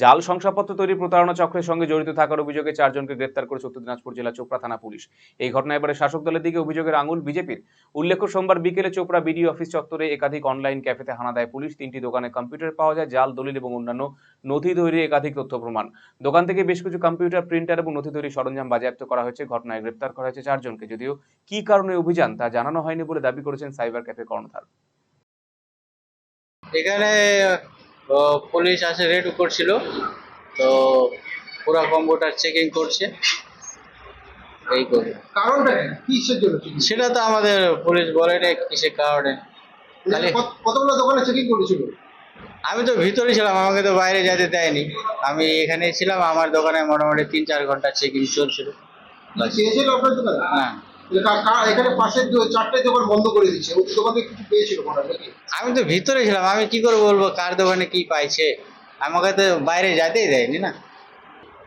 জাল শংসাপত্র তৈরি প্রতারণা চক্রের সঙ্গে জড়িত থাকার অভিযোগে চারজনকে গ্রেপ্তার করেছে উত্তর দিনাজপুর জেলা চোপড়া থানা পুলিশ। এই ঘটনায় এবারে শাসক দলের দিকে অভিযোগের আঙুল বিজেপির। উল্লেখ্য, সোমবার বিকেলে চোপড়া বিডিও অফিস চত্বরে একাধিক অনলাইন ক্যাফেতে হানা দেয় পুলিশ। তিনটি দোকানে কম্পিউটার পাওয়া যায়, জাল, দলিল এবং অন্যান্য নথি তৈরি একাধিক তথ্য প্রমাণ। দোকান থেকে বেশ কিছু কম্পিউটার, প্রিন্টার এবং নথি তৈরি সরঞ্জাম বাজেয়াপ্ত করা হয়েছে। ঘটনায় গ্রেপ্তার করা হয়েছে চারজনকে। যদিও কি কারণে অভিযান তা জানানো হয়নি বলে দাবি করেছেন সাইবার ক্যাফে কর্ণধার। এখানে ও, পুলিশ আসে রেড করছিল। তো পুরো কম্পিউটার চেকিং করছে। এই করে। কারণটা কি? কিসের জন্য সেটা তো আমাদের পুলিশ বলেনি কিসের কারণে। কতগুলো দোকানে চেকিং করেছিল? আমি তো ভিতরে ছিলাম আমাকে তো বাইরে যেতে দেয়নি। আমি এখানে ছিলাম আমার দোকানে মোটামুটি তিন চার ঘণ্টা চেকিং চলছিল। বাস। চেয়েছিল আপনার দোকানে? না যে কা- কা- এখানে পাশের চারটে দোকান বন্ধ করে দিচ্ছে। ওই দোকানে কিছু পেয়েছিল আমি তো ভিতরে ছিলাম। আমি কি করে বলব কার দোকানে কি পাইছে? আমাকে তো বাইরে যেতেই দেয়নি না।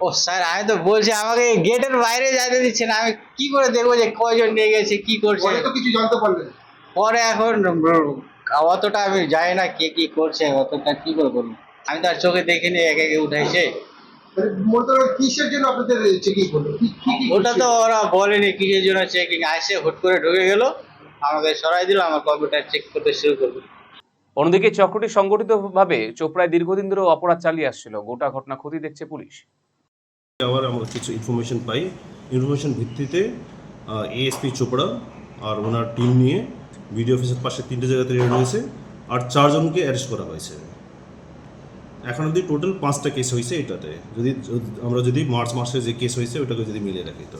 ও স্যার আমি তো বলছি আমাকে গেটের বাইরে যেতে দিচ্ছে না। আমি কি করে দেখব যে কয়জন নিয়ে গেছে কি করছে? তো কিছু জানতে পারলেন। পরে এখন অতটা আমি জানি না কে কি করছে অতটা কি করে বলব। আমি তো আর চোখে দেখিনি একে একে উঠাইছে। মানে কিসের জন্য আপনাদের চেকিং করল? ওটা তো ওরা বলেনি কিসের জন্য চেকিং আসে হুট করে ঢুকে গেল। আমাকে সরাই দিল আমার কম্পিউটার চেক করতে শুরু করল। অন্যদিকে চক্রটি সংগঠিতভাবে চোপড়ায় দীর্ঘদিন ধরে অপরাধ চালিয়ে আসছিল। গোটা ঘটনা ক্ষতি দেখছে পুলিশ। আবার আমরা কিছু ইনফরমেশন পাই। ইনফরমেশন ভিত্তিতে এএসপি চোপড়া আর ওনার টিম নিয়ে বিডিও অফিসের পাশে তিনটে জায়গাতে রেড হয়েছে। আর চারজনকে অ্যারেস্ট করা হয়েছে। এখন অবধি টোটাল পাঁচটা কেস হয়েছে এটাতে। যদি আমরা যদি মার্চ মাসে যে কেস হয়েছে ওটাকে যদি মিলিয়ে রাখি তো।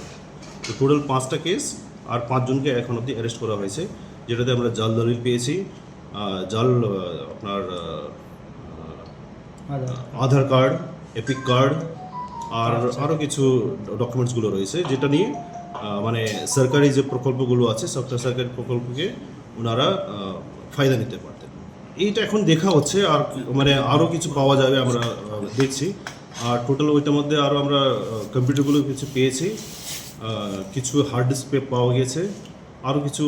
তো টোটাল পাঁচটা কেস আর পাঁচজনকে এখন অবধি অ্যারেস্ট করা হয়েছে যেটাতে আমরা জাল দলিল পেয়েছি জাল আপনার আধার কার্ড এপিক কার্ড আর আরও কিছু ডকুমেন্টসগুলো রয়েছে যেটা নিয়ে মানে সরকারি যে প্রকল্পগুলো আছে সরকার সরকারি প্রকল্পকে ওনারা ফায়দা নিতে পারতেন এইটা এখন দেখা হচ্ছে আর মানে আরও কিছু পাওয়া যাবে আমরা দেখছি। আর টোটাল ওইটার মধ্যে আরও আমরা কম্পিউটারগুলো কিছু পেয়েছি। কিছু হার্ড ডিস্ক পাওয়া গেছে। আরও কিছু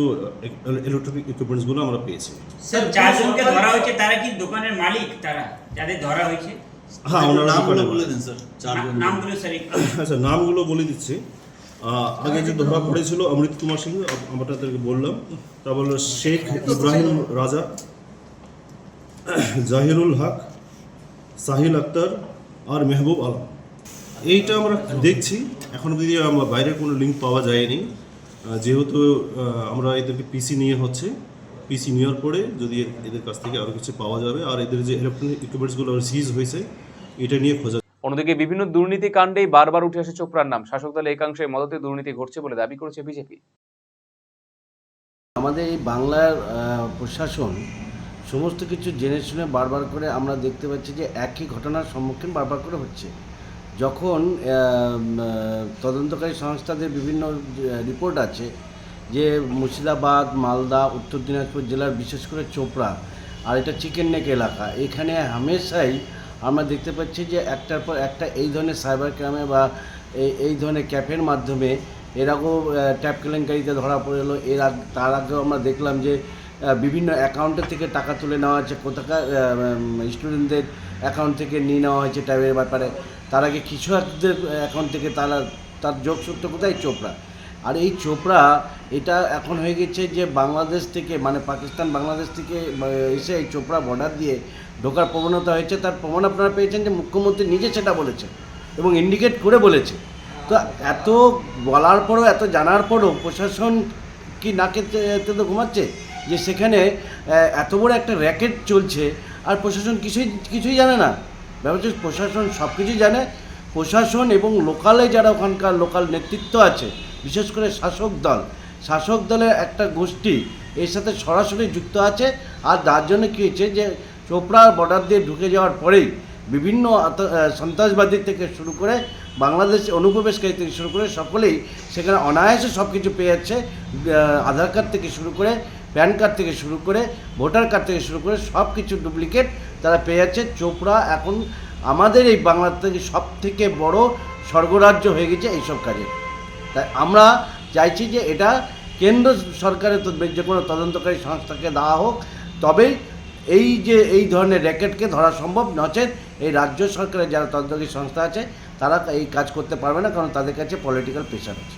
ইলেকট্রনিক ইকুইপমেন্টসগুলো আমরা পেয়েছি। স্যার চারজনকে ধরা হয়েছে তারা কি দোকানের মালিক? তারা যাদের ধরা হয়েছে? হ্যাঁ ওনারা নামগুলো বলে দিন স্যার চারজন। নামগুলো স্যার আচ্ছা নামগুলো বলে দিচ্ছি। আগে যে ধরা পড়েছিল অমৃত কুমার সিং আমরা তাদেরকে বললাম। তারপর হলো শেখ ইব্রাহিম রাজা। জাহিরুল হক সাহিল আক্তার আর মেহবুব আলম। এইটা আমরা দেখছি। এখন যদি আমরা বাইরের কোনো লিঙ্ক পাওয়া যায়নি যেহেতু আমরা এদেরকে পিসি নিয়ে হচ্ছে পিসি নেওয়ার পরে যদি এদের কাছ থেকে আরও কিছু পাওয়া যাবে আর এদের যে ইলেকট্রনিক ইকুইপমেন্টসগুলো সিজ হয়েছে এটা নিয়ে খোঁজা অন্যদিকে বিভিন্ন দুর্নীতি কাণ্ডেই বারবার উঠে আসে চোপড়ার নাম। শাসক দলের একাংশে মদতে দুর্নীতি ঘটছে বলে দাবি করেছে বিজেপি। আমাদের এই বাংলার প্রশাসন সমস্ত কিছু জেনে শুনে বারবার করে আমরা দেখতে পাচ্ছি যে একই ঘটনার সম্মুখীন বারবার করে হচ্ছে। যখন তদন্তকারী সংস্থাদের বিভিন্ন রিপোর্ট আছে যে মুর্শিদাবাদ, মালদা, উত্তর দিনাজপুর জেলার বিশেষ করে চোপড়া আর এটা চিকেন নেক এলাকা, এখানে হামেশাই আমরা দেখতে পাচ্ছি যে একটার পর একটা এই ধরনের সাইবার ক্রাইমে বা এই ধরনের ক্যাফের মাধ্যমে এরকম ট্যাপ কেলেঙ্কারিতে ধরা পড়ে এলো, এর তার আগেও আমরা দেখলাম যে বিভিন্ন অ্যাকাউন্টের থেকে টাকা তুলে নেওয়া হয়েছে। কোথাকার স্টুডেন্টদের অ্যাকাউন্ট থেকে নিয়ে নেওয়া হয়েছে টাইমের ব্যাপারে। তার আগে কিছু একদের অ্যাকাউন্ট থেকে তারা, তার যোগসূত্র কোথায়? চোপড়া। আর এই চোপড়া, এটা এখন হয়ে গেছে যে বাংলাদেশ থেকে মানে পাকিস্তান, বাংলাদেশ থেকে এসে এই চোপড়া বর্ডার দিয়ে ঢোকার প্রবণতা হয়েছে। তার প্রমাণ আপনারা পেয়েছেন যে মুখ্যমন্ত্রী নিজে সেটা বলেছে এবং ইন্ডিকেট করে বলেছে। তো এত বলার পরও, এত জানার পরও প্রশাসন কি নাকে ঘুমাচ্ছে? যে সেখানে এত বড় একটা র্যাকেট চলছে, আর প্রশাসন কিছুই কিছুই জানে না। ব্যাপার প্রশাসন সব কিছুই জানে। প্রশাসন এবং লোকালে যারা ওখানকার লোকাল নেতৃত্ব আছে, বিশেষ করে শাসক দল, শাসক দলের একটা গোষ্ঠী, এর সাথে সরাসরি যুক্ত আছে, আর তার জন্য কী হয়েছে যে চোপড়া বর্ডার দিয়ে ঢুকে যাওয়ার পরেই বিভিন্ন সন্ত্রাসবাদী থেকে শুরু করে বাংলাদেশ অনুপ্রবেশকারী থেকে শুরু করে সকলেই সেখানে অনায়াসে সব কিছু পেয়ে যাচ্ছে আধার কার্ড থেকে শুরু করে প্যান কার্ড থেকে শুরু করে ভোটার কার্ড থেকে শুরু করে সব কিছু ডুপ্লিকেট তারা পেয়ে যাচ্ছে। চোপড়া এখন আমাদের এই বাংলার থেকে সব থেকে বড় স্বর্গরাজ্য হয়ে গেছে এইসব কাজে। তাই আমরা চাইছি যে এটা কেন্দ্র সরকারের যে কোনো তদন্তকারী সংস্থাকে দেওয়া হোক তবেই এই যে এই ধরনের র্যাকেটকে ধরা সম্ভব নচেত এই রাজ্য সরকারের যারা তদন্তকারী সংস্থা আছে, তারা এই কাজ করতে পারবে না, কারণ তাদের কাছে পলিটিক্যাল প্রেশার আছে।